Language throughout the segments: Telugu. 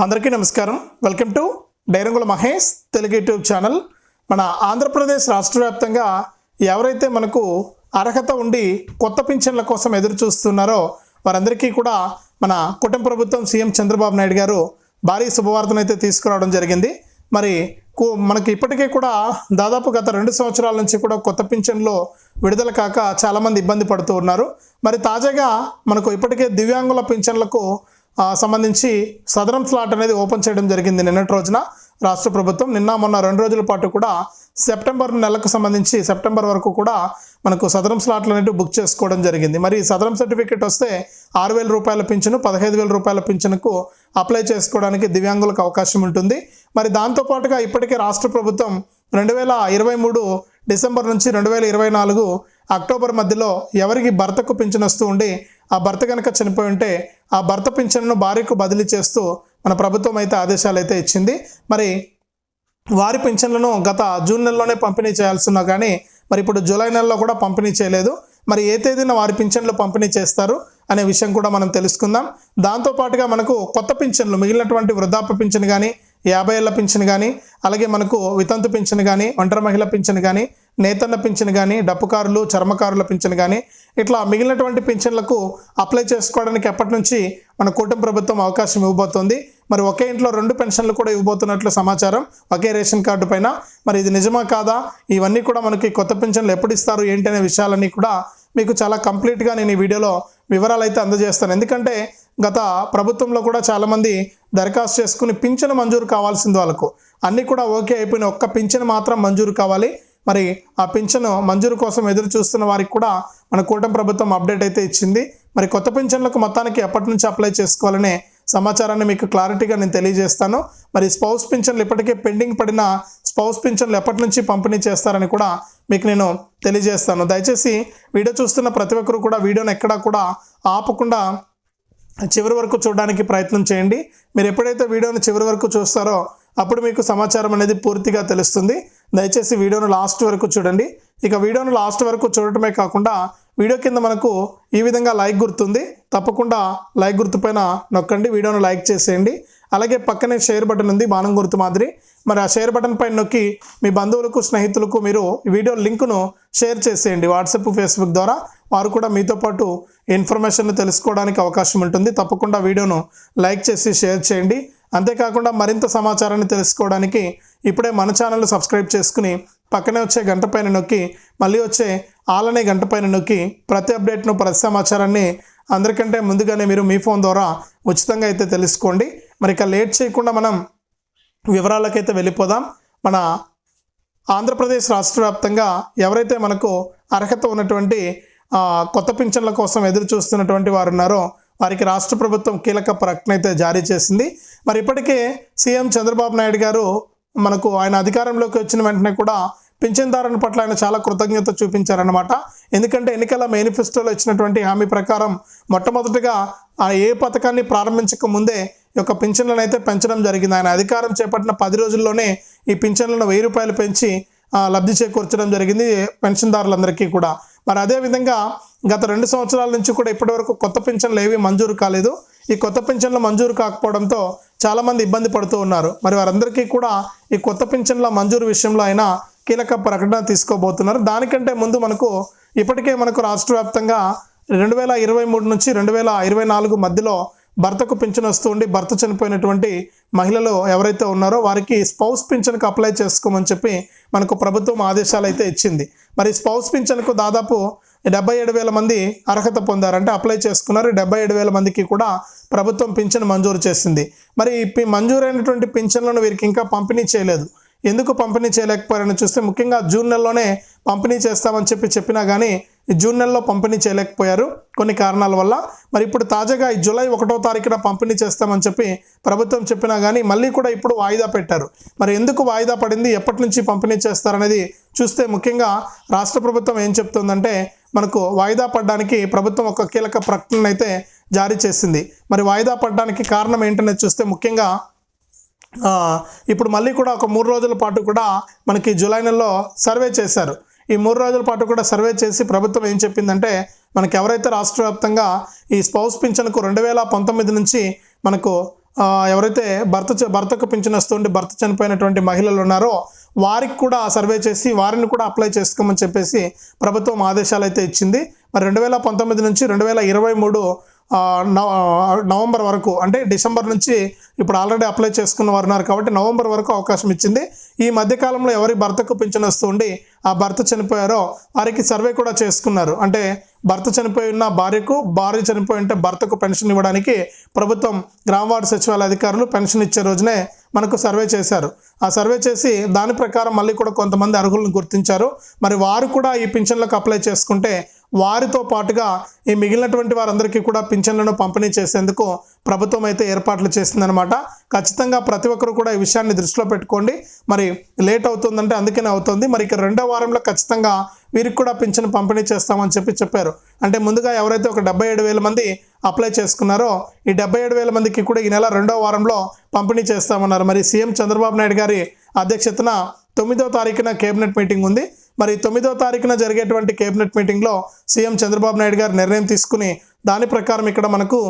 అందరికీ నమస్కారం. వెల్కమ్ టు డైరంగుల మహేష్ తెలుగు యూట్యూబ్ ఛానల్. మన ఆంధ్రప్రదేశ్ రాష్ట్ర వ్యాప్తంగా ఎవరైతే మనకు అర్హత ఉండి కొత్త పింఛన్ల కోసం ఎదురు చూస్తున్నారో వారందరికీ కూడా మన కుటుంబ ప్రభుత్వం సీఎం చంద్రబాబు నాయుడు గారు భారీ శుభవార్తనైతే తీసుకురావడం జరిగింది. మరి మనకి ఇప్పటికే కూడా దాదాపు గత రెండు సంవత్సరాల నుంచి కూడా కొత్త పింఛన్లో విడుదల కాక చాలామంది ఇబ్బంది పడుతూ ఉన్నారు. మరి తాజాగా మనకు ఇప్పటికే దివ్యాంగుల పింఛన్లకు సంబంధించి సదరం స్లాట్ అనేది ఓపెన్ చేయడం జరిగింది నిన్నటి రోజున. రాష్ట్ర ప్రభుత్వం నిన్న మొన్న రెండు రోజుల పాటు కూడా సెప్టెంబర్ నెలకు సంబంధించి సెప్టెంబర్ వరకు కూడా మనకు సదరం స్లాట్లు అనేవి బుక్ చేసుకోవడం జరిగింది. మరి సదరం సర్టిఫికేట్ వస్తే ఆరు వేల రూపాయల పింఛను పదహైదు వేల రూపాయల పింఛనుకు అప్లై చేసుకోవడానికి దివ్యాంగులకు అవకాశం ఉంటుంది. మరి దాంతోపాటుగా ఇప్పటికే రాష్ట్ర ప్రభుత్వం రెండు వేల ఇరవై మూడు డిసెంబర్ నుంచి రెండు వేల ఇరవై నాలుగు అక్టోబర్ మధ్యలో ఎవరికి భర్తకు పింఛను వస్తూ ఉండి ఆ భర్త కనుక చనిపోయి ఉంటే ఆ భర్త పింఛన్ను భార్యకు బదిలీ చేస్తూ మన ప్రభుత్వం అయితే ఆదేశాలు అయితే ఇచ్చింది. మరి వారి పింఛన్లను గత జూన్ నెలలోనే పంపిణీ చేయాల్సిన కానీ మరి ఇప్పుడు జూలై నెలలో కూడా పంపిణీ చేయలేదు. మరి ఏ తేదీన వారి పింఛన్లు పంపిణీ చేస్తారు అనే విషయం కూడా మనం తెలుసుకుందాం. దాంతోపాటుగా మనకు కొత్త పింఛన్లు మిగిలినటువంటి వృద్ధాప్య పింఛన్ కానీ యాభై ఏళ్ళ పింఛన్ కానీ అలాగే మనకు వితంతు పింఛన్ కానీ ఒంటరి మహిళ పింఛన్ కానీ నేతన్న పింఛన్ కానీ డప్పుకారులు చర్మకారుల పింఛన్ కానీ ఇట్లా మిగిలినటువంటి పింఛన్లకు అప్లై చేసుకోవడానికి ఎప్పటి నుంచి మన కూటమి ప్రభుత్వం అవకాశం ఇవ్వబోతోంది. మరి ఒకే ఇంట్లో రెండు పెన్షన్లు కూడా ఇవ్వబోతున్నట్లు సమాచారం ఒకే రేషన్ కార్డు పైన. మరి ఇది నిజమా కాదా? ఇవన్నీ కూడా మనకి కొత్త పెన్షన్లు ఎప్పుడు ఇస్తారు? ఏంటి అనే విషయాలన్నీ కూడా మీకు చాలా కంప్లీట్గా నేను ఈ వీడియోలో వివరాలు అయితే అందజేస్తాను. ఎందుకంటే గత ప్రభుత్వంలో కూడా చాలామంది దరఖాస్తు చేసుకుని పింఛను మంజూరు కావాల్సింది వాళ్ళకు. అన్నీ కూడా ఓకే అయిపోయిన ఒక్క పింఛను మాత్రం మంజూరు కావాలి. మరి ఆ పింఛను మంజూరు కోసం ఎదురు చూస్తున్న వారికి కూడా మన కూటమి ప్రభుత్వం అప్డేట్ అయితే ఇచ్చింది. మరి కొత్త పింఛన్లకు మొత్తానికి ఎప్పటి నుంచి అప్లై చేసుకోవాలనే సమాచారాన్ని మీకు క్లారిటీగా నేను తెలియజేస్తాను. మరి స్పౌస్ పింఛన్లు ఇప్పటికే పెండింగ్ పడిన స్పౌస్ పింఛన్లు ఎప్పటి నుంచి పంపిణీ చేస్తారని కూడా మీకు నేను తెలియజేస్తాను. దయచేసి వీడియో చూస్తున్న ప్రతి ఒక్కరు కూడా వీడియోని ఎక్కడా కూడా ఆపకుండా చివరి వరకు చూడడానికి ప్రయత్నం చేయండి. మీరు ఎప్పుడైతే వీడియోని చివరి వరకు చూస్తారో అప్పుడు మీకు సమాచారం అనేది పూర్తిగా తెలుస్తుంది. దయచేసి వీడియోను లాస్ట్ వరకు చూడండి. ఇక వీడియోను లాస్ట్ వరకు చూడటమే కాకుండా వీడియో కింద మనకు ఈ విధంగా లైక్ గుర్తుంది. తప్పకుండా లైక్ గుర్తు పైన నొక్కండి. వీడియోను లైక్ చేసేయండి. అలాగే పక్కనే షేర్ బటన్ ఉంది బాణం గుర్తు మాదిరి. మరి ఆ షేర్ బటన్ పైన నొక్కి మీ బంధువులకు స్నేహితులకు మీరు ఈ వీడియో లింకును షేర్ చేసేయండి. వాట్సాప్ ఫేస్బుక్ ద్వారా వారు కూడా మీతో పాటు ఇన్ఫర్మేషన్ తెలుసుకోవడానికి అవకాశం ఉంటుంది. తప్పకుండా వీడియోను లైక్ చేసి షేర్ చేయండి. అంతేకాకుండా మరింత సమాచారాన్ని తెలుసుకోవడానికి ఇప్పుడే మన ఛానల్ సబ్స్క్రైబ్ చేసుకుని పక్కనే వచ్చే గంట పైన నొక్కి మళ్ళీ వచ్చే ఆలనే గంట పైన నొక్కి ప్రతి అప్డేట్ను ప్రతి సమాచారాన్ని అందరికంటే ముందుగానే మీరు మీ ఫోన్ ద్వారా ఉచితంగా అయితే తెలుసుకోండి. మరి ఇక లేట్ చేయకుండా మనం వివరాలకైతే వెళ్ళిపోదాం. మన ఆంధ్రప్రదేశ్ రాష్ట్ర వ్యాప్తంగా ఎవరైతే మనకు అర్హత ఉన్నటువంటి కొత్త పింఛన్ల కోసం ఎదురు చూస్తున్నటువంటి వారు ఉన్నారో వారికి రాష్ట్ర ప్రభుత్వం కీలక ప్రకటన అయితే జారీ చేసింది. మరి ఇప్పటికే సీఎం చంద్రబాబు నాయుడు గారు మనకు ఆయన అధికారంలోకి వచ్చిన వెంటనే కూడా పింఛన్దారుని పట్ల ఆయన చాలా కృతజ్ఞత చూపించారనమాట ఎందుకంటే ఎన్నికల మేనిఫెస్టోలో ఇచ్చినటువంటి హామీ ప్రకారం మొట్టమొదటిగా ఆ ఏ పథకాన్ని ప్రారంభించక ముందే ఈ యొక్క పింఛన్లను అయితే పెంచడం జరిగింది. ఆయన అధికారం చేపట్టిన పది రోజుల్లోనే ఈ పింఛన్లను వెయ్యి రూపాయలు పెంచి లబ్ధి చేకూర్చడం జరిగింది పెన్షన్దారులందరికీ కూడా. మరి అదేవిధంగా గత రెండు సంవత్సరాల నుంచి కూడా ఇప్పటివరకు కొత్త పింఛన్లు ఏవి మంజూరు కాలేదు. ఈ కొత్త పింఛన్ల మంజూరు కాకపోవడంతో చాలామంది ఇబ్బంది పడుతూ ఉన్నారు. మరి వారందరికీ కూడా ఈ కొత్త పింఛన్ల మంజూరు విషయంలో అయినా కీలక ప్రకటన తీసుకోబోతున్నారు. దానికంటే ముందు మనకు ఇప్పటికే మనకు రాష్ట్ర వ్యాప్తంగా రెండు వేల ఇరవై మూడు నుంచి రెండు వేల ఇరవై నాలుగు మధ్యలో భర్తకు పింఛన్ వస్తూ ఉండి భర్త చనిపోయినటువంటి మహిళలు ఎవరైతే ఉన్నారో వారికి స్పౌస్ పింఛన్కి అప్లై చేసుకోమని చెప్పి మనకు ప్రభుత్వం ఆదేశాలు అయితే ఇచ్చింది. మరి స్పౌస్ పింఛన్కు దాదాపు డెబ్బై ఏడు వేల మంది అర్హత పొందారంటే అప్లై చేసుకున్నారు. డెబ్బై ఏడు వేల మందికి కూడా ప్రభుత్వం పింఛన్ మంజూరు చేసింది. మరి మంజూరైనటువంటి పింఛన్లను వీరికి ఇంకా పంపిణీ చేయలేదు. ఎందుకు పంపిణీ చేయలేకపోయారని చూస్తే ముఖ్యంగా జూన్ నెలలోనే పంపిణీ చేస్తామని చెప్పి చెప్పినా కానీ జూన్ నెలలో పంపిణీ చేయలేకపోయారు. కొన్ని కారణాల వల్ల మరి ఇప్పుడు తాజాగా ఈ జూలై ఒకటో తారీఖున పంపిణీ చేస్తామని చెప్పి ప్రభుత్వం చెప్పినా కానీ మళ్ళీ కూడా ఇప్పుడు వాయిదా పెట్టారు. మరి ఎందుకు వాయిదా పడింది? ఎప్పటి నుంచి పంపిణీ చేస్తారనేది చూస్తే ముఖ్యంగా రాష్ట్ర ప్రభుత్వం ఏం చెప్తుందంటే మనకు వాయిదా పడడానికి ప్రభుత్వం ఒక కీలక ప్రకటన అయితే జారీ చేసింది. మరి వాయిదా పడడానికి కారణం ఏంటనేది చూస్తే ముఖ్యంగా ఇప్పుడు మళ్ళీ కూడా ఒక మూడు రోజుల పాటు కూడా మనకి జూలై నెలలో సర్వే చేశారు. ఈ మూడు రోజుల పాటు కూడా సర్వే చేసి ప్రభుత్వం ఏం చెప్పిందంటే మనకి ఎవరైతే రాష్ట్ర వ్యాప్తంగా ఈ స్పౌస్ పింఛన్కు రెండు వేల పంతొమ్మిది నుంచి మనకు ఎవరైతే భర్త భర్తకు పింఛన్ వస్తుంటే భర్త చనిపోయినటువంటి మహిళలు ఉన్నారో వారికి కూడా సర్వే చేసి వారిని కూడా అప్లై చేసుకోమని చెప్పేసి ప్రభుత్వం ఆదేశాలు అయితే ఇచ్చింది. మరి రెండు వేల పంతొమ్మిది నుంచి రెండు వేల ఇరవై మూడు నవంబర్ వరకు అంటే డిసెంబర్ నుంచి ఇప్పుడు ఆల్రెడీ అప్లై చేసుకున్న వారు ఉన్నారు కాబట్టి నవంబర్ వరకు అవకాశం ఇచ్చింది. ఈ మధ్యకాలంలో ఎవరి భర్తకు పింఛన్ వస్తూ ఉండి ఆ భర్త చనిపోయారో వారికి సర్వే కూడా చేసుకున్నారు. అంటే భర్త చనిపోయి ఉన్న భార్యకు భార్య చనిపోయి ఉంటే భర్తకు పెన్షన్ ఇవ్వడానికి ప్రభుత్వం గ్రామ వార్డు సచివాలయ అధికారులు పెన్షన్ ఇచ్చే రోజునే మనకు సర్వే చేశారు. ఆ సర్వే చేసి దాని ప్రకారం మళ్ళీ కూడా కొంతమంది అర్హులను గుర్తించారు. మరి వారు కూడా ఈ పింఛన్లకు అప్లై చేసుకుంటే వారితో పాటుగా ఈ మిగిలినటువంటి వారందరికీ కూడా పింఛన్లను పంపిణీ చేసేందుకు ప్రభుత్వం అయితే ఏర్పాట్లు చేసిందనమాట ఖచ్చితంగా ప్రతి ఒక్కరు కూడా ఈ విషయాన్ని దృష్టిలో పెట్టుకోండి. మరి లేట్ అవుతుందంటే అందుకనే అవుతుంది. మరి ఇక రెండో వారంలో ఖచ్చితంగా వీరికి కూడా పింఛన్ పంపిణీ చేస్తామని చెప్పి చెప్పారు. అంటే ముందుగా ఎవరైతే ఒక డెబ్బై ఏడు వేల మంది అప్లై చేసుకున్నారో ఈ డెబ్బై ఏడు వేల మందికి కూడా ఈ నెల రెండో వారంలో పంపిణీ చేస్తామన్నారు. మరి సీఎం చంద్రబాబు నాయుడు గారి అధ్యక్షతన తొమ్మిదో తారీఖున కేబినెట్ మీటింగ్ ఉంది. మరి తొమ్మిదో తారీఖున జరిగేటువంటి కేబినెట్ మీటింగ్లో సీఎం చంద్రబాబు నాయుడు గారు నిర్ణయం తీసుకుని దాని ప్రకారం ఇక్కడ మనకు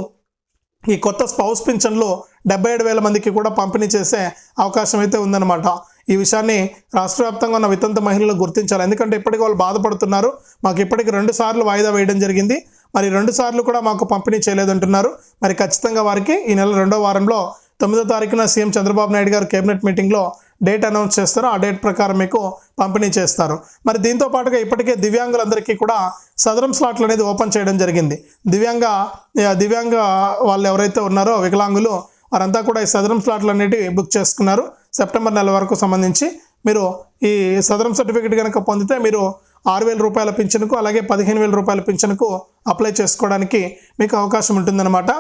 ఈ కొత్త స్పౌస్ పింఛన్లు డెబ్బై ఏడు వేల మందికి కూడా పంపిణీ చేసే అవకాశం అయితే ఉందన్నమాట. ఈ విషయాన్ని రాష్ట్ర వ్యాప్తంగా ఉన్న వితంత మహిళలు గుర్తించాలి. ఎందుకంటే ఇప్పటికి వాళ్ళు బాధపడుతున్నారు. మాకు ఇప్పటికి రెండు సార్లు వాయిదా వేయడం జరిగింది. మరి రెండు సార్లు కూడా మాకు పంపిణీ చేయలేదంటున్నారు. మరి ఖచ్చితంగా వారికి ఈ నెల రెండో వారంలో తొమ్మిదో తారీఖున సీఎం చంద్రబాబు నాయుడు గారు కేబినెట్ మీటింగ్లో డేట్ అనౌన్స్ చేస్తారు. ఆ డేట్ ప్రకారం మీకు పంపిణీ చేస్తారు. మరి దీంతో పాటుగా ఇప్పటికే దివ్యాంగులందరికీ కూడా సదరం స్లాట్లు అనేది ఓపెన్ చేయడం జరిగింది. దివ్యాంగ దివ్యాంగ వాళ్ళు ఎవరైతే ఉన్నారో వికలాంగులు వారంతా కూడా ఈ సదరం స్లాట్లు అనేటివి బుక్ చేసుకున్నారు. సెప్టెంబర్ నెల వరకు సంబంధించి మీరు ఈ సదరం సర్టిఫికేట్ కనుక పొందితే మీరు ఆరు వేల రూపాయల పింఛన్కు అలాగే పదిహేను వేల రూపాయల పింఛన్కు అప్లై చేసుకోవడానికి మీకు అవకాశం ఉంటుందన్నమాట.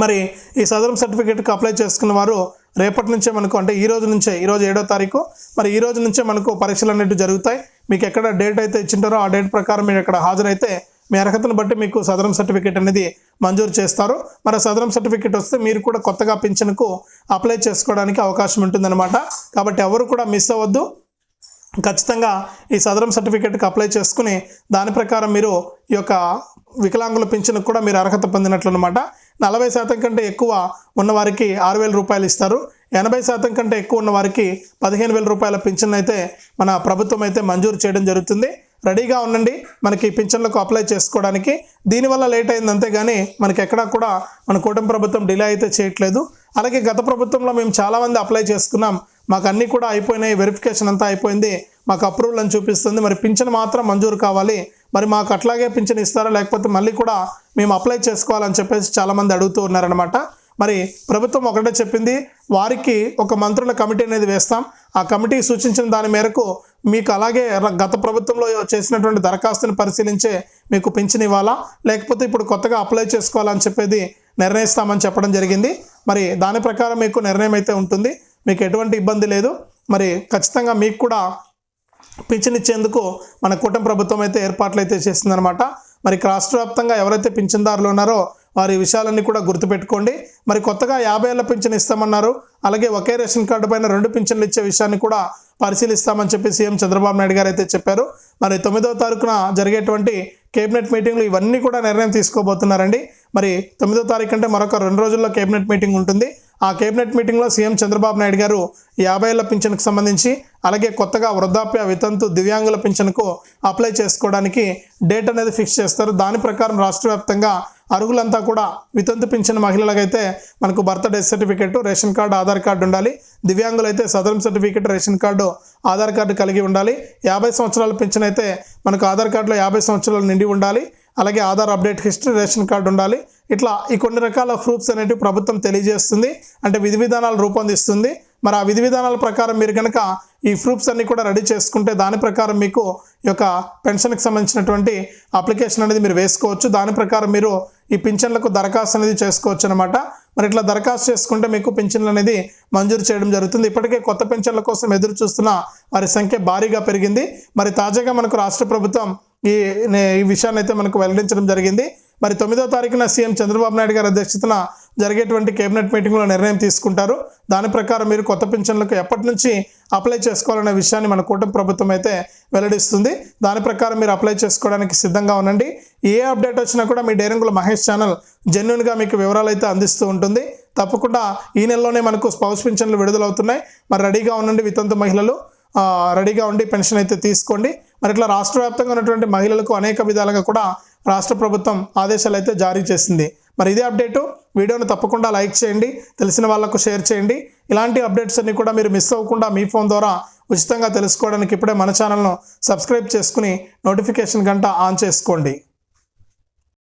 మరి ఈ సదరం సర్టిఫికేట్కి అప్లై చేసుకున్న వారు రేపటి నుంచే మనకు అంటే ఈ రోజు నుంచే ఈరోజు ఏడో తారీఖు మరి ఈ రోజు నుంచే మనకు పరీక్షలు అనేవి జరుగుతాయి. మీకు ఎక్కడ డేట్ అయితే ఇచ్చింటారో ఆ డేట్ ప్రకారం మీరు ఇక్కడ హాజరైతే మీ అర్హతను బట్టి మీకు సదరం సర్టిఫికేట్ అనేది మంజూరు చేస్తారు. మరి సదరం సర్టిఫికేట్ వస్తే మీరు కూడా కొత్తగా పింఛన్కు అప్లై చేసుకోవడానికి అవకాశం ఉంటుందన్నమాట. కాబట్టి ఎవరు కూడా మిస్ అవ్వద్దు. ఖచ్చితంగా ఈ సదరం సర్టిఫికేట్కి అప్లై చేసుకుని దాని ప్రకారం మీరు ఈ యొక్క వికలాంగుల పింఛన్కు కూడా మీరు అర్హత పొందినట్లు అనమాట నలభై శాతం కంటే ఎక్కువ ఉన్నవారికి ఆరు వేల రూపాయలు ఇస్తారు. ఎనభై శాతం కంటే ఎక్కువ ఉన్నవారికి పదిహేను వేల రూపాయల పింఛన్ అయితే మన ప్రభుత్వం అయితే మంజూరు చేయడం జరుగుతుంది. రెడీగా ఉండండి. మనకి పింఛన్లకు అప్లై చేసుకోవడానికి. దీనివల్ల లేట్ అయింది అంతేగాని మనకి ఎక్కడా కూడా మన కూటమి ప్రభుత్వం డిలే అయితే చేయట్లేదు. అలాగే గత ప్రభుత్వంలో మేము చాలామంది అప్లై చేసుకున్నాం. మాకు అన్నీ కూడా అయిపోయినాయి. వెరిఫికేషన్ అంతా అయిపోయింది. మాకు అప్రూవల్ అని చూపిస్తుంది. మరి పింఛన్ మాత్రం మంజూరు కావాలి. మరి మాకు అట్లాగే పింఛన్ ఇస్తారా? లేకపోతే మళ్ళీ కూడా మేము అప్లై చేసుకోవాలని చెప్పేసి చాలామంది అడుగుతూ ఉన్నారనమాట మరి ప్రభుత్వం ఒకటే చెప్పింది వారికి ఒక మంత్రుల కమిటీ అనేది వేస్తాం. ఆ కమిటీ సూచించిన దాని మేరకు మీకు అలాగే గత ప్రభుత్వంలో చేసినటువంటి దరఖాస్తుని పరిశీలించే మీకు పింఛన్ ఇవ్వాలా? లేకపోతే ఇప్పుడు కొత్తగా అప్లై చేసుకోవాలని చెప్పేది నిర్ణయిస్తామని చెప్పడం జరిగింది. మరి దాని ప్రకారం మీకు నిర్ణయం అయితే ఉంటుంది. మీకు ఎటువంటి ఇబ్బంది లేదు. మరి ఖచ్చితంగా మీకు కూడా పింఛన్ ఇచ్చేందుకు మన కూటమి ప్రభుత్వం అయితే ఏర్పాట్లు అయితే చేసిందనమాట మరి రాష్ట్ర వ్యాప్తంగా ఎవరైతే పింఛన్దారులు ఉన్నారో వారి విషయాలన్నీ కూడా గుర్తుపెట్టుకోండి. మరి కొత్తగా యాభై ఏళ్ళ పింఛన్ ఇస్తామన్నారు. అలాగే ఒకే రేషన్ కార్డు పైన రెండు పింఛన్లు ఇచ్చే విషయాన్ని కూడా పరిశీలిస్తామని చెప్పి సీఎం చంద్రబాబు నాయుడు గారు అయితే చెప్పారు. మరి తొమ్మిదవ తారీఖున జరిగేటువంటి కేబినెట్ మీటింగ్లు ఇవన్నీ కూడా నిర్ణయం తీసుకోబోతున్నారండి. మరి తొమ్మిదో తారీఖు అంటే మరొక రెండు రోజుల్లో కేబినెట్ మీటింగ్ ఉంటుంది. ఆ కేబినెట్ మీటింగ్లో సీఎం చంద్రబాబు నాయుడు గారు యాభై ఏళ్ళ పింఛన్కు సంబంధించి అలాగే కొత్తగా వృద్ధాప్య వితంతు దివ్యాంగుల పింఛన్కు అప్లై చేసుకోవడానికి డేట్ అనేది ఫిక్స్ చేస్తారు. దాని ప్రకారం రాష్ట్ర వ్యాప్తంగా అరుగులంతా కూడా వితంతు పింఛన్ మహిళలకైతే మనకు birth death certificate ration card Aadhaar card ఉండాలి. దివ్యాంగులైతే Sadaram certificate ration card Aadhaar card కలిగి ఉండాలి. యాభై సంవత్సరాల పింఛన్ అయితే మనకు ఆధార్ కార్డులో యాభై సంవత్సరాలు నిండి ఉండాలి. అలాగే Aadhaar update history ration card ఉండాలి. ఇట్లా ఈ కొన్ని రకాల ప్రూఫ్స్ అనేటివి ప్రభుత్వం తెలియజేస్తుంది. అంటే విధి విధానాలు రూపొందిస్తుంది. మరి ఆ విధి విధానాల ప్రకారం మీరు కనుక ఈ ప్రూఫ్స్ అన్నీ కూడా రెడీ చేసుకుంటే దాని ప్రకారం మీకు ఈ యొక్క పెన్షన్కి సంబంధించినటువంటి అప్లికేషన్ అనేది మీరు వేసుకోవచ్చు. దాని ప్రకారం మీరు ఈ పింఛన్లకు దరఖాస్తు అనేది చేసుకోవచ్చు అనమాట మరి ఇట్లా దరఖాస్తు చేసుకుంటే మీకు పింఛన్లు అనేది మంజూరు చేయడం జరుగుతుంది. ఇప్పటికే కొత్త పింఛన్ల కోసం ఎదురు చూస్తున్న వారి సంఖ్య భారీగా పెరిగింది. మరి తాజాగా మనకు రాష్ట్ర ప్రభుత్వం ఈ నే- ఈ విషయాన్ని అయితే మనకు వెల్లడించడం జరిగింది. మరి తొమ్మిదో తారీఖున సీఎం చంద్రబాబు నాయుడు గారి అధ్యక్షతన జరిగేటువంటి కేబినెట్ మీటింగ్లో నిర్ణయం తీసుకుంటారు. దాని ప్రకారం మీరు కొత్త పింఛన్లకు ఎప్పటి నుంచి అప్లై చేసుకోవాలనే విషయాన్ని మన కూటమి ప్రభుత్వం అయితే వెల్లడిస్తుంది. దాని ప్రకారం మీరు అప్లై చేసుకోవడానికి సిద్ధంగా ఉండండి. ఏ అప్డేట్ వచ్చినా కూడా మీ డైరంగుల మహేష్ ఛానల్ జెన్యున్గా మీకు వివరాలు అయితే అందిస్తూ ఉంటుంది. తప్పకుండా ఈ నెలలోనే మనకు స్పౌస్ పింఛన్లు విడుదలవుతున్నాయి. మరి రెడీగా ఉండండి వితంతు మహిళలు. రెడీగా ఉండి పెన్షన్ అయితే తీసుకోండి. మరి ఇట్లా రాష్ట్ర వ్యాప్తంగా ఉన్నటువంటి మహిళలకు అనేక విధాలుగా కూడా రాష్ట్ర ప్రభుత్వం ఆదేశాలు అయితే జారీ చేసింది. మరి ఇదే అప్డేటు. వీడియోను తప్పకుండా లైక్ చేయండి. తెలిసిన వాళ్ళకు షేర్ చేయండి. ఇలాంటి అప్డేట్స్ అన్ని కూడా మీరు మిస్ అవ్వకుండా మీ ఫోన్ ద్వారా ఉచితంగా తెలుసుకోవడానికి ఇప్పుడే మన ఛానల్ను సబ్స్క్రైబ్ చేసుకుని నోటిఫికేషన్ గంట ఆన్ చేసుకోండి.